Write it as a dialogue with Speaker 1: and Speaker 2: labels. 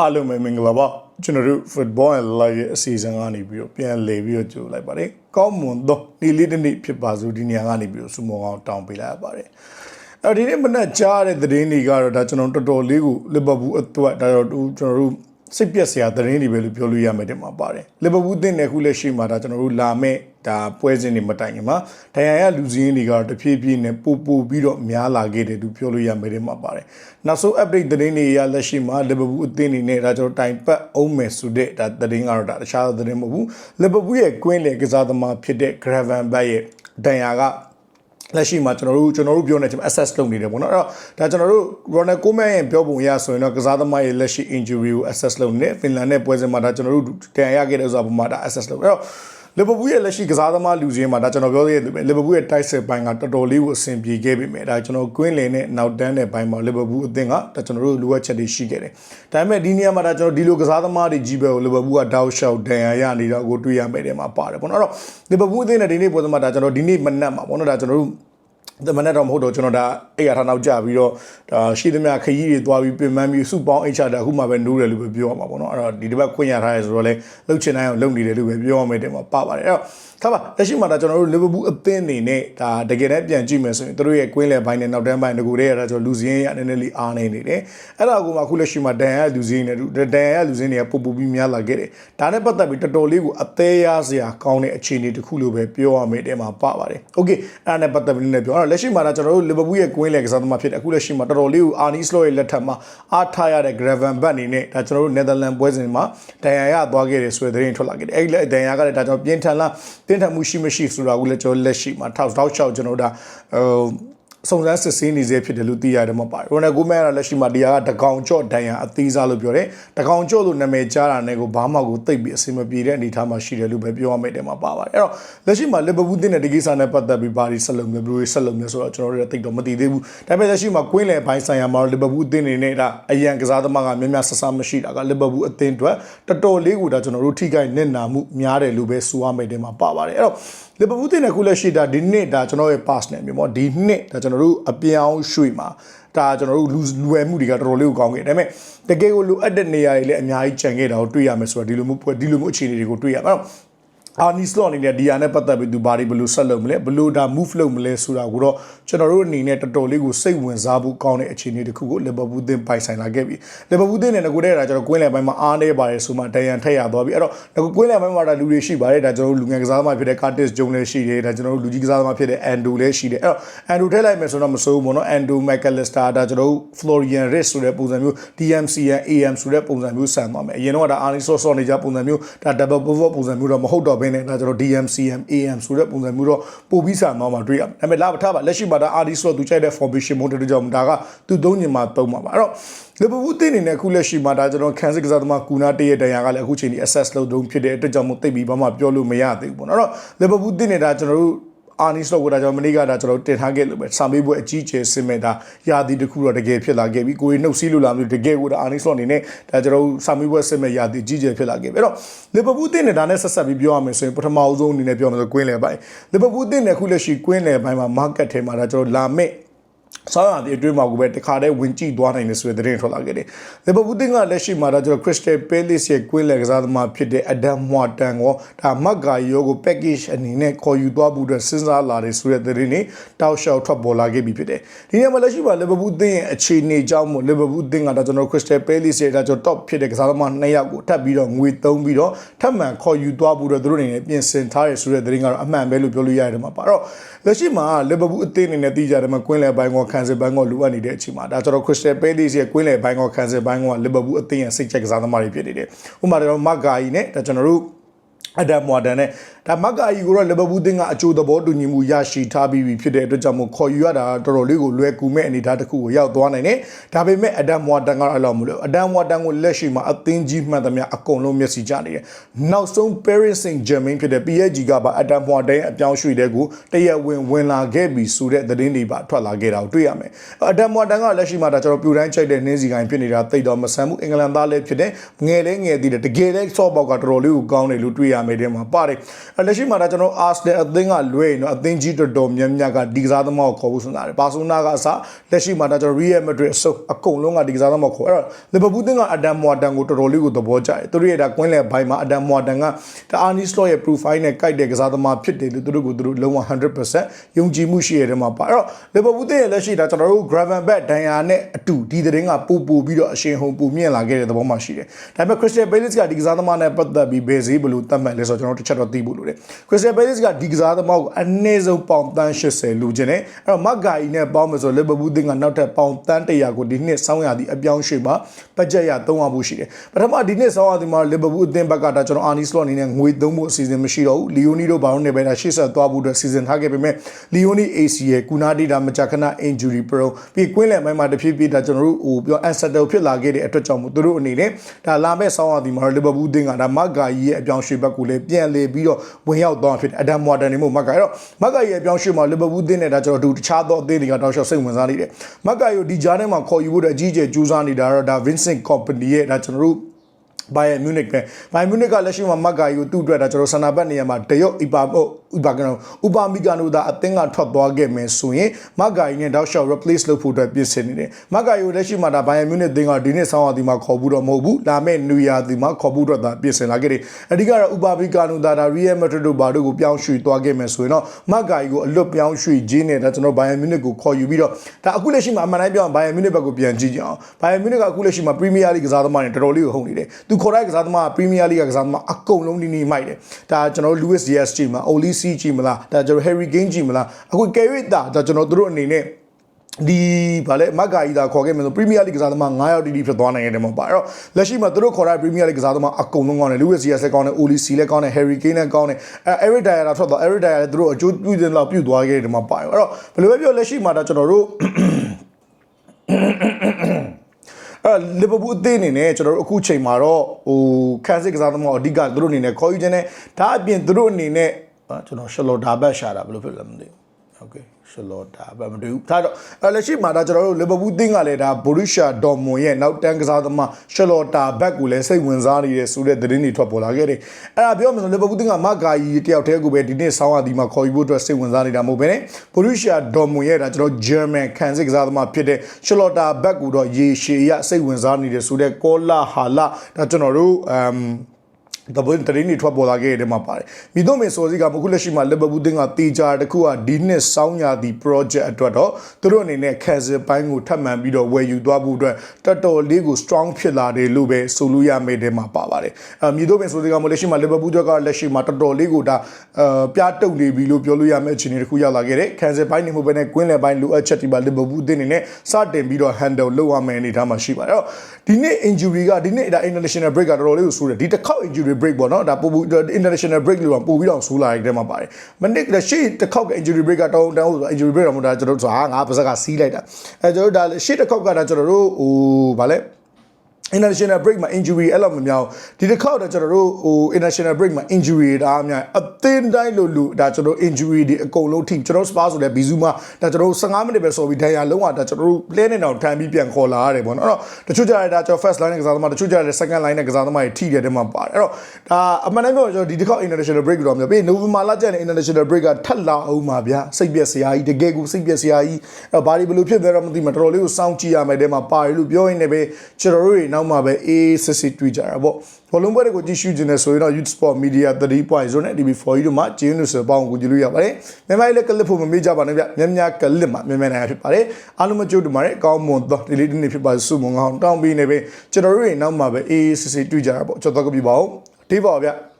Speaker 1: အားလုံးပဲမင်္ဂလာပါကျွန်တော်တို့ football and live ရဲ့အစီအစဉ်ကနေပြီးတော့ပြန်လည်ပြီးတော့ကြိုလိုက်ပါတယ်ကောင်းမွန်သောနေ့လေးတစ်နေ့ဖြစ်ပါစို့ဒီနေရာကနေပြီးတော့စုမောကောင်းတောင်းပေးလိုက်ရပါတယ်အဲဒီနေ့မနက်ကြားတဲ့သတင်းတွေကတော့ဒါကျွန်တော်တော်တော်လေးကိုလီဗာပူးအတွက်ဒါတော့ကျွန်တော်တို့စိတ်ပြက်စရာသတင်းတွေပဲလို့ပြောလို့ရမယ်တဲ့မှာပါတယ်လီဗာပူးတင်တဲ့ခုလက်ရှိမှာဒါကျွန်တော်တို့လာမဲ့ ဒါပွဲစဉ်တွေမတိုင်ခင်မှာဒဏ်ရာရလူစည်းရင်းတွေကတော့တဖြည်းဖြည်းနဲ့ပို့ပို့ပြီးတော့များလာခဲ့တယ်သူပြောလို့ရမယ်တဲ့မှာပါတယ်နောက်ဆုံး update သတင်းတွေရလက်ရှိမှာလီဗာပူးအသင်းအနေနဲ့ဒါကျွန်တော်တိုင်ပတ်အောင်မယ်ဆိုတဲ့ဒါသတင်းကတော့ဒါတခြားသတင်းမဟုတ်ဘူးလီဗာပူးရဲ့ကွင်းလေကစားသမားဖြစ်တဲ့ Gravenberch ရဲ့ဒဏ်ရာကလက်ရှိမှာကျွန်တော်တို့ကျွန်တော်တို့ပြောနေတဲ့အချိန် access လုပ်နေတယ်ပေါ့နော်အဲ့တော့ဒါကျွန်တော်တို့ Ronald Koeman ရဲ့ပြောပုံအရဆိုရင်တော့ကစားသမားရဲ့လက်ရှိ injury ကို access လုပ်နေတယ်ဖင်လန်နဲ့ပွဲစဉ်မှာဒါကျွန်တော်တို့တန်ရခဲ့တဲ့ဥစ္စာပုံမှာဒါ access လုပ်အဲ့တော့ လီဗာပူးရဲ့လက်ရှိကစားသမားလူစင်းမှာဒါကျွန်တော်ပြောသေးတယ်လီဗာပူးရဲ့တိုက်စစ်ပိုင်းကတော်တော်လေးကိုအဆင်ပြေခဲ့ပြီမဲ့ဒါကျွန်တော်ကွင်းလင်နဲ့နောက်တန်းတဲ့ဘိုင်းမှာလီဗာပူးအသင်းကဒါကျွန်တော်တို့လိုအပ်ချက်တွေရှိခဲ့တယ်ဒါပေမဲ့ဒီနေရာမှာဒါကျွန်တော်ဒီလိုကစားသမားတွေကြီးပဲကိုလီဗာပူးကတောက်လျှောက်ဒဏ်ရာရနေတော့ကိုတွေ့ရမယ်တဲ့မှာပါတယ်ပေါ့နော်အဲ့တော့လီဗာပူးအသင်းနဲ့ဒီနေ့ပွဲစဉ်မှာဒါကျွန်တော်ဒီနေ့မနက်မှာပေါ့နော်ဒါကျွန်တော်တို့တ မနဲ့တော့မဟုတ်တော့ကျွန်တော်ဒါအဲ့ရထားနောက်ကြပြီးတော့ဒါရှိသမျှခရီးတွေသွားပြီးပြင်ပန်းပြီးစုပေါင်းအိတ်ချတာအခုမှပဲနိုးတယ်လို့ပဲပြောရမှာပေါ့နော်အဲ့တော့ဒီတစ်ပတ်ခွင့်ရထားရဲဆိုတော့လေလှုပ်ချင်တိုင်းအောင်လုပ်နေတယ်လို့ပဲပြောရမယ်တဲ့မှာပါပါတယ်အဲ့တော့ ထားပါလက်ရှိမှာဒါကျွန်တော်တို့လီဗာပူးအသင်းအနေနဲ့ဒါတကယ်တမ်းပြန်ကြည့်မယ်ဆိုရင်တို့ရဲ့ကွင်းလယ်ပိုင်းနဲ့နောက်တန်းပိုင်းတကူတည်းရတာကျွန်တော်လူစင်းရအနေနဲ့လေးအားနေနေတယ်အဲ့ဒါကိုမှအခုလက်ရှိမှာဒန်ရလူစင်းနဲ့ဒန်ရလူစင်းတွေကပူပူပြီးများလာခဲ့တယ်ဒါနဲ့ပတ်သက်ပြီးတော်တော်လေးကိုအသေးရစရာကောင်းတဲ့အခြေအနေတစ်ခုလိုပဲပြောရမယ်တဲ့မှာပါပါတယ်โอเคအဲ့ဒါနဲ့ပတ်သက်ပြီးလည်းပြောတော့လက်ရှိမှာဒါကျွန်တော်တို့လီဗာပူးရဲ့ကွင်းလယ်ကစားသမားဖြစ်တယ်အခုလက်ရှိမှာတော်တော်လေးကိုအာနီစလော့ရဲ့လက်ထက်မှာအားထားရတဲ့ Graven Bat အနေနဲ့ဒါကျွန်တော်တို့ Netherlands ပွဲစဉ်မှာဒန်ရရသွားခဲ့တယ်ဆိုတဲ့သတင်းထွက်လာခဲ့တယ်အဲ့ဒီဒန်ရကလည်းဒါကျွန်တော်ပြင်းထန်လား ပြင်းထန်မှုရှိမရှိဆိုတာကိုလည်းကျွန်တော်လက်ရှိမှာထောက်ထောက်ချောက်ကျွန်တော်ဒါဟို စုံစမ်းစစ်ဆေးနေစေဖြစ်တယ်လို့သိရတယ်မှာပါတယ်။ရိုနယ်ကိုမန်ကလက်ရှိမှာဒီဟာကတကောင်ကြော့ဒန်ရအသေးစားလို့ပြောတယ်။တကောင်ကြော့လို့နာမည်ကြားတာနဲ့ကိုဘာမှကိုသိပ်ပြီးအဆင်မပြေတဲ့အနေအထားမှာရှိတယ်လို့ပဲပြောရမယ်တဲ့မှာပါပါတယ်။အဲ့တော့လက်ရှိမှာလီဗာပူးတင်းတဲ့ဒီကိစ္စနဲ့ပတ်သက်ပြီးဘာဒီဆက်လုပ်မလဲဘယ်လိုဆက်လုပ်မလဲဆိုတော့ကျွန်တော်တို့လည်းသိတော့မသိသေးဘူး။ဒါပေမဲ့လက်ရှိမှာကွင်းလယ်ပိုင်းဆိုင်ရာမှာလီဗာပူးတင်းနေနဲ့ဒါအရန်ကစားသမားကများများဆဆမရှိတာကလီဗာပူးအသင်းအတွက်တော်တော်လေးကိုဒါကျွန်တော်တို့ထိခိုက်နစ်နာမှုများတယ်လို့ပဲဆိုရမယ်တဲ့မှာပါပါတယ်။အဲ့တော့လီဗာပူးတင်းတဲ့ခုလက်ရှိဒါဒီနှစ်ဒါကျွန်တော်ရဲ့ pass နဲ့မျိုးပေါ့ဒီနှစ်ဒါကျွန်တော်တို့အပြောင်းရွှေ့မှာဒါကျွန်တော်တို့လူလူဝယ်မှုတွေကတော်တော်လေးကိုကောင်းခဲ့တယ်ဒါပေမဲ့တကယ်ကိုလိုအပ်တဲ့နေရာတွေလည်းအများကြီးကျန်ခဲ့တာကိုတွေ့ရမယ်ဆိုတော့ဒီလိုမျိုးဒီလိုမျိုးအခြေအနေတွေကိုတွေ့ရမှာ အဲ့တော့အာနီစလော့အနေနဲ့ဒီဟာနဲ့ပတ်သက်ပြီးသူဘာတွေဘယ်လိုဆက်လုပ်မလဲဘယ်လိုဒါ move လုပ်မလဲဆိုတာကိုတော့ကျွန်တော်တို့အနေနဲ့တော်တော်လေးကိုစိတ်ဝင်စားဖို့ကောင်းတဲ့အခြေအနေတစ်ခုကိုလီဗာပူးသင်းပိုင်ဆိုင်လာခဲ့ပြီလီဗာပူးသင်းနဲ့ငကိုတဲ့တာကျွန်တော်ကွင်းလယ်ပိုင်းမှာအားနေပါတယ်ဆိုမှတန်ရန်ထက်ရသွားပြီအဲ့တော့ငကိုကွင်းလယ်ပိုင်းမှာဒါလူတွေရှိပါတယ်ဒါကျွန်တော်တို့လူငယ်ကစားသမားဖြစ်တဲ့ Curtis Jones လည်းရှိတယ်ဒါကျွန်တော်တို့လူကြီးကစားသမားဖြစ်တဲ့ Ando လည်းရှိတယ်အဲ့တော့ Ando ထည့်လိုက်မယ်ဆိုတော့မစိုးဘူးပေါ့နော် Ando McAllister ဒါကျွန်တော်တို့ Florian Rich ဆိုတဲ့ပုံစံမျိုး DMCN AM ဆိုတဲ့ပုံစံမျိုးဆန်သွားမယ်အရင်တော့ဒါ Arnie Source ဆော့နေကြပုံစံမျိုးဒါ double pivot ပုံစံမျိုးတော့မဟုတ်တော့ဘဲနဲ့ဒါကျွန်တော် DMCM AM ဆိုတဲ့ပုံစံမျိုးတော့ပို့ပြီးဆန်သွားမှာတွေ့ရမယ်ဒါပေမဲ့လာပထားပါလက်ရှိမှာဒါ Arnie Source သူကြိုက်တဲ့ formation မို့တဲ့ကြောင့်ဒါကသူသုံးညင်မှာသုံးမှာပါအဲ့တော့လီဗာပူးတင်းနေတဲ့အခုလက်ရှိမှာဒါကျွန်တော်ခန်းစစ်ကစားသမားကူနာတရဲ့တန်ရာကလည်းအခုချိန်ဒီ access လုပ်တုံးဖြစ်တဲ့အတွက်ကြောင့်မို့သိပ်ပြီးဘာမှပြောလို့မရသေးဘူးပေါ့နော်အဲ့တော့လီဗာပူးတင်းနေတာကျွန်တော်တို့ အာနီစလော့ကိုဒါကျွန်တော်မနေ့ကဒါကျွန်တော်တင်ထားခဲ့လို့ပဲစာမေးပွဲအကြီးကျယ်စင်မဲ့ဒါရာသီတစ်ခုတော့တကယ်ဖြစ်လာခဲ့ပြီကိုရီနှုတ်စည်းလို့လာမျိုးတကယ်ကိုဒါအာနီစလော့အနေနဲ့ဒါကျွန်တော်စာမေးပွဲစင်မဲ့ရာသီအကြီးကျယ်ဖြစ်လာခဲ့ပြီအဲ့တော့လီဗာပူးတင်းနေတာနဲ့ဆက်ဆက်ပြီးပြောရမယ်ဆိုရင်ပထမအဆုံးအနေနဲ့ပြောမယ်ဆိုကွင်းလယ်ပိုင်းလီဗာပူးတင်းနေခုလက်ရှိကွင်းလယ်ပိုင်းမှာ market ထဲမှာဒါကျွန်တော်လာမဲ့ ဆောင်းရာသီအတွင်းမှာကိုပဲတခါတည်းဝင်ကြည့်သွားနိုင်တယ်ဆိုတဲ့သတင်းထွက်လာခဲ့တယ်။လီဗာပူးတင်းကလက်ရှိမှာတော့ကျွန်တော် Crystal Palace ရဲ့ကွင်းလယ်ကစားသမားဖြစ်တဲ့ Adam Morton ကိုဒါမတ်ဂါယောကို package အနေနဲ့ခေါ်ယူသွားဖို့အတွက်စဉ်းစားလာတယ်ဆိုတဲ့သတင်းတွေတောက်လျှောက်ထွက်ပေါ်လာခဲ့ပြီဖြစ်တယ်။ဒီနေ့မှာလက်ရှိမှာလီဗာပူးတင်းရဲ့အခြေအနေကြောင့်မို့လီဗာပူးတင်းကဒါကျွန်တော် Crystal Palace ရဲ့ဒါကျွန်တော် top ဖြစ်တဲ့ကစားသမားနှစ်ယောက်ကိုထပ်ပြီးတော့ငွေသုံးပြီးတော့ထပ်မံခေါ်ယူသွားဖို့အတွက်သူတို့အနေနဲ့ပြင်ဆင်ထားရဆိုတဲ့သတင်းကတော့အမှန်ပဲလို့ပြောလို့ရတယ်မှာပါတော့လက်ရှိမှာလီဗာပူးအသင်းအနေနဲ့သိကြတယ်မှာကွင်းလယ်ပိုင်းကခံစစ်ပိုင်းကလိုအပ်နေတဲ့အချိန်မှာဒါကျွန်တော် Crystal Palace ရဲ့ကွင်းလယ်ပိုင်းကခံစစ်ပိုင်းကလီဗာပူးအသင်းရဲ့စိတ်ချက်ကစားသမားတွေဖြစ်နေတယ်ဥပမာတော့မတ်ဂါယီနဲ့ဒါကျွန်တော်တို့ အဒမ်မွာဒန်နဲ့ဒါမက်ကာကြီးကိုတော့လီဗာပူးသင်းကအကျိုးသဘောတူညီမှုရရှိထားပြီးပြီဖြစ်တဲ့အတွက်ကြောင့်မို့ခေါ်ယူရတာတော်တော်လေးကိုလွယ်ကူမဲ့အနေအထားတစ်ခုကိုရောက်သွားနိုင်တယ်။ဒါပေမဲ့အဒမ်မွာဒန်ကတော့အဲ့လိုမလို့အဒမ်မွာဒန်ကိုလက်ရှိမှာအသင်းကြီးမှန်သမျှအကုန်လုံးမျက်စိကျနေတယ်။နောက်ဆုံး Paris Saint-Germain ဖြစ်တဲ့ PSG ကပါအဒမ်မွာဒန်ရဲ့အပြောင်းရွှေ့တဲ့ကိုတရက်ဝင်ဝင်လာခဲ့ပြီဆိုတဲ့သတင်းတွေပါထွက်လာခဲ့တာကိုတွေ့ရမယ်။အဒမ်မွာဒန်ကလက်ရှိမှာဒါကျွန်တော်ပြူတိုင်းချိုက်တဲ့နှင်းစီကိုင်းဖြစ်နေတာတိတ်တော့မဆန်ဘူးအင်္ဂလန်သားလည်းဖြစ်တဲ့ငယ်လေးငယ်သေးတယ်တကယ်လည်းစော့ပေါက်ကတော်တော်လေးကိုကောင်းတယ်လို့တွေ့ရမယ်တဲ့မှာပါတယ်အဲလက်ရှိမှာဒါကျွန်တော်အာစနယ်အသင်းကလွဲရင်တော့အသင်းကြီးတော်တော်များများကဒီကစားသမားကိုခေါ်ဖို့စဉ်းစားတယ်ဘာဆိုနာကအစလက်ရှိမှာဒါကျွန်တော် Real Madrid အစုံအကုန်လုံးကဒီကစားသမားကိုခေါ်အဲ့တော့လီဗာပူးသင်းကအဒမ်မွာတန်ကိုတော်တော်လေးကိုသဘောကျတယ်သူတို့ရဲ့ဒါကွင်းလယ်ဘိုင်းမှာအဒမ်မွာတန်ကဒါအာနီစလော့ရဲ့ profile နဲ့ကိုက်တဲ့ကစားသမားဖြစ်တယ်လို့သူတို့ကိုသူတို့လုံးဝ100%ယုံကြည်မှုရှိရတဲ့မှာပါအဲ့တော့လီဗာပူးသင်းရဲ့လက်ရှိဒါကျွန်တော်တို့ Gravenberch ဒန်ယာနဲ့အတူဒီသတင်းကပူပူပြီးတော့အရှင်ဟုန်ပူမြင့်လာခဲ့တဲ့သဘောမှရှိတယ်ဒါပေမဲ့ Crystal Palace ကဒီကစားသမားနဲ့ပတ်သက်ပြီးဘယ်ဈေးဘယ်လိုသတ်မှတ်လဲဆိုတော့ကျွန်တော်တို့တစ်ချက်တော့သိဖို့လိုတယ် Crystal Palace ကဒီကစားသမားကိုအနည်းဆုံးပေါင်တန်း80လူချင်းတယ်အဲ့တော့မက်ဂါဂျီနဲ့ပေါင်းမယ်ဆိုလီဗာပူးသင်းကနောက်ထပ်ပေါင်တန်း100ကိုဒီနှစ်ဆောင်းရသည့်အပြောင်းရွှေ့မှာဘတ်ဂျက်ရ300ဖို့ရှိတယ်ပထမဒီနှစ်ဆောင်းရသည့်မှာလီဗာပူးအသင်းဘက်ကဒါကျွန်တော်အာနီစလော့အနေနဲ့ငွေသုံးဖို့အစီအစဉ်မရှိတော့ဘူးလီယိုနီတို့ဘာလို့နေပဲဒါရှေ့ဆက်သွားဖို့အတွက်စီစဉ်ထားခဲ့ပေမဲ့လီယိုနီ AC ရဲ့ကူနာဒီတာမကြခဏ injury pro ပြီးကွင်းလယ်ပိုင်းမှာတဖြည်းဖြည်းဒါကျွန်တော်တို့ဟိုပြော unsettle ဖြစ်လာခဲ့တဲ့အတွက်ကြောင့်မို့သူတို့အနေနဲ့ဒါလာမဲ့ဆောင်းရသည့်မှာလီဗာပူးအသင်းကဒါမက်ဂါဂျီရဲ့အပြောင်းရွှေ့ဘက်ကိုလည်းပြန်လေပြီးတော့ဝင်ရောက်သွားဖြစ်တယ်အဒမ်မွာတန်နေမို့မက်ဂါအဲ့တော့မက်ဂါဂျီရဲ့အပြောင်းရွှေ့မှာလီဗာပူးအသင်းနဲ့ဒါကျွန်တော်တို့တခြားသောအသင်းတွေကတောက်လျှောက်စိတ်ဝင်စားနေတယ်မက်ဂါဂျီကိုဒီဂျားထဲမှာခေါ်ယူဖို့အတွက်အကြီးအကျယ်ကြိုးစားနေတာတော့ဒါ Vincent Company ရဲ့ဒါကျွန်တော်တို့ ဘိုင်ယန်မြူနစ်ပဲဘိုင်ယန်မြူနစ်ကလက်ရှိမှာမက်ဂါဂျီကိုသူ့အတွက်ဒါကျွန်တော်ဆန္ဒဘတ်နေရာမှာတရုတ်အီပါဟုတ်ဥပါကနောဥပါမီကာနိုဒါအသင်းကထွက်သွားခဲ့မယ်ဆိုရင်မက်ဂါဂျီနဲ့တောက်လျှောက် replace လုပ်ဖို့အတွက်ပြင်ဆင်နေတယ်မက်ဂါဂျီကိုလက်ရှိမှာဒါဘိုင်ယန်မြူနစ်အသင်းကဒီနေ့ဆောင်းရာသီမှာခေါ်ဘူးတော့မဟုတ်ဘူးလာမယ့်နူယာသီမှာခေါ်ဖို့အတွက်သာပြင်ဆင်လာခဲ့တယ်အဓိကတော့ဥပါမီကာနိုဒါဒါ Real Madrid တို့ဘာတို့ကိုပြောင်းရွှေ့သွားခဲ့မယ်ဆိုရင်တော့မက်ဂါဂျီကိုအလွတ်ပြောင်းရွှေ့ခြင်းနဲ့ဒါကျွန်တော်ဘိုင်ယန်မြူနစ်ကိုခေါ်ယူပြီးတော့ဒါအခုလက်ရှိမှာအမှန်တိုင်းပြောရင်ဘိုင်ယန်မြူနစ်ဘက်ကိုပြန်ကြည့်ကြအောင်ဘိုင်ယန်မြူနစ်ကအခုလက်ရှိမှာ Premier League ကစားသမားတွေတော်တော်လေးကိုဟုတ်နေတယ်သူခေါ်တဲ့ကစားသမားက Premier League ကကစားသမားအကုန်လုံးနီးနီးမိုက်တယ်ဒါကျွန်တော်တို့ Luis Diaz ကြည့်မှာ Oli C ကြည့်မလားဒါကျွန်တော် Harry Kane ကြည့်မလားအခု Kerry တာဒါကျွန်တော်တို့အနေနဲ့ဒီဗာလဲမက်ဂါကြီးသာခေါ်ခဲ့မယ်ဆိုပရီးမီးယားလိကစားသမား9ယောက်တီတီဖြစ်သွားနိုင်တယ်မဟုတ်ပါအဲ့တော့လက်ရှိမှာသူတို့ခေါ်တဲ့ပရီးမီးယားလိကစားသမားအကုန်လုံးကောင်းတယ်လူဝစ်စီယက်လည်းကောင်းတယ်အိုလီစီလည်းကောင်းတယ်ဟယ်ရီကိန်းလည်းကောင်းတယ်အဲအဲရစ်ဒိုင်ယာထွက်သွားအဲရစ်ဒိုင်ယာလည်းသူတို့အကျိုးပြုတဲ့လောက်ပြုသွားခဲ့တယ်မှာပါအဲ့တော့ဘယ်လိုပဲပြောလက်ရှိမှာတော့ကျွန်တော်တို့ အဲလီဗာပူးအသင်းအနေနဲ့ကျွန်တော်တို့အခုချိန်မှာတော့ဟိုခန်းစစ်ကစားသမားအဓိကသူတို့အနေနဲ့ခေါ်ယူခြင်းနဲ့ဒါအပြင်သူတို့အနေနဲ့ကျွန်တော်ရှလော်ဒါဘတ်ရှာတာဘယ်လိုဖြစ်လဲမသိဘူး โอเคရှလော်ဒါဘတ်မတွေ့ဘူးဒါတော့အဲလက်ရှိမှာဒါကျွန်တော်တို့လီဗာပူးသင်းကလည်းဒါဘော်ရူရှာဒေါ်မွန်ရဲ့နောက်တန်းကစားသမားရှလော်ဒါဘတ်ကိုလည်းစိတ်ဝင်စားနေတဲ့ဆိုတဲ့သတင်းတွေထွက်ပေါ်လာခဲ့တယ်အဲ့ဒါပြောမှဆိုလီဗာပူးသင်းကမဂါကြီးတယောက်တည်းကိုပဲဒီနေ့ဆောင်းရသည်မှာခေါ်ယူဖို့အတွက်စိတ်ဝင်စားနေတာမဟုတ်ဘဲနဲ့ဘော်ရူရှာဒေါ်မွန်ရဲ့ဒါကျွန်တော်ဂျာမန်ခံစစ်ကစားသမားဖြစ်တဲ့ရှလော်ဒါဘတ်ကိုတော့ရေရှည်ရစိတ်ဝင်စားနေတဲ့ဆိုတဲ့ကောလာဟာလာဒါကျွန်တော်တို့အမ် တပွင့်တရင်းနေထွက်ပေါ်လာခဲ့တဲ့မှာပါတယ်။မိတို့မေစောစီကအခုလက်ရှိမှာလီဗာပူးသင်းကတေချာတစ်ခုကဒီနှစ်စောင်းရာသီ project အတွက်တော့သူတို့အနေနဲ့ခံစစ်ပိုင်းကိုထပ်မံပြီးတော့ဝယ်ယူသွားဖို့အတွက်တော်တော်လေးကို strong ဖြစ်လာတယ်လို့ပဲဆိုလို့ရမယ့်တဲ့မှာပါပါတယ်။အမိတို့မေစောစီကမလက်ရှိမှာလီဗာပူးအတွက်ကလက်ရှိမှာတော်တော်လေးကိုဒါအပြားတုပ်နေပြီလို့ပြောလို့ရမယ့်အခြေအနေတစ်ခုရောက်လာခဲ့တယ်။ခံစစ်ပိုင်းနေမှုပဲနဲ့ကွင်းလယ်ပိုင်းလိုအပ်ချက်တွေပါလီဗာပူးသင်းအနေနဲ့စတင်ပြီးတော့ handle လုပ်ရမယ့်အနေအထားမှာရှိပါတယ်။အဲ့တော့ဒီနေ့ injury ကဒီနေ့ဒါ international break ကတော်တော်လေးကိုဆိုးတယ်ဒီတစ်ခေါက် injury break ပေါ့နော်ဒါပို့ international break လို့တော့ပို့ပြီးတော့ဆိုးလာတဲ့မှာပါတယ်မနစ်ကရှေ့တစ်ခေါက်က injury break ကတောင်းတန်းဟုတ်ဆို injury break တော့မဟုတ်ဒါကျွန်တော်တို့ဆိုတာငါပါစက်ကစီးလိုက်တာအဲကျွန်တော်တို့ဒါရှေ့တစ်ခေါက်ကဒါကျွန်တော်တို့ဟိုဗာလဲ international break မှာ injury အဲ့လောက်မများဒီတစ်ခေါက်တော့ကျွန်တော်တို့ဟို international break မှာ injury ဒါအများအသင်းတိုင်းလို့လို့ဒါကျွန်တော် injury တွေအကုန်လုံးထိကျွန်တော် spa ဆိုတဲ့ဘီဇူမှာဒါကျွန်တော်15မိနစ်ပဲဆော်ပြီးဒဏ်ရာလုံးဝဒါကျွန်တော်တို့ play နဲ့တော့ထမ်းပြီးပြန်ခေါ်လာရတယ်ပေါ့နော်အဲ့တော့တချို့ကြရတဲ့ဒါကျွန်တော် first line နဲ့ကစားသမားတချို့ကြရတဲ့ second line နဲ့ကစားသမားတွေထိတဲ့တဲ့မှာပါတယ်အဲ့တော့ဒါအမှန်တမ်းပြောကျွန်တော်ဒီတစ်ခေါက် international break တော့မျိုးပြီး November လကျရင် international break ကထပ်လာအောင်ပါဗျာစိတ်ပြက်စရာကြီးတကယ်ကိုစိတ်ပြက်စရာကြီးအဲ့တော့ဘာဒီဘယ်လိုဖြစ်သွားတော့မသိမှာတော်တော်လေးကိုစောင့်ကြည့်ရမယ်တဲ့မှာပါတယ်လို့ပြောရင်းနဲ့ပဲကျွန်တော်တို့တွေနောက်မှာပဲအေးစစ်စစ်တွေ့ကြတာပေါ့ဘောလုံးပွဲတွေကိုကြည့်ရှုခြင်းနဲ့ဆိုရင်တော့ Youth Sport Media 3.0နဲ့ TV4 တို့မှာဂျင်းနုစပေါင်းကိုကြည့်လို့ရပါတယ်မြန်မာလည်းကလစ်ဖို့မမေ့ကြပါနဲ့ဗျမြများကလစ်မှာမြန်မြန်နိုင်ဖြစ်ပါတယ်အားလုံးမကြိုးတူပါတယ်အကောင်းမွန်သောဒီလေးနေ့ဖြစ်ပါစုမုံကောင်းတောင်းပြီးနေပဲကျွန်တော်တို့တွေနောက်မှာပဲအေးစစ်စစ်တွေ့ကြတာပေါ့ကျွန်တော်ကပြပါဦးဒီပါဗျ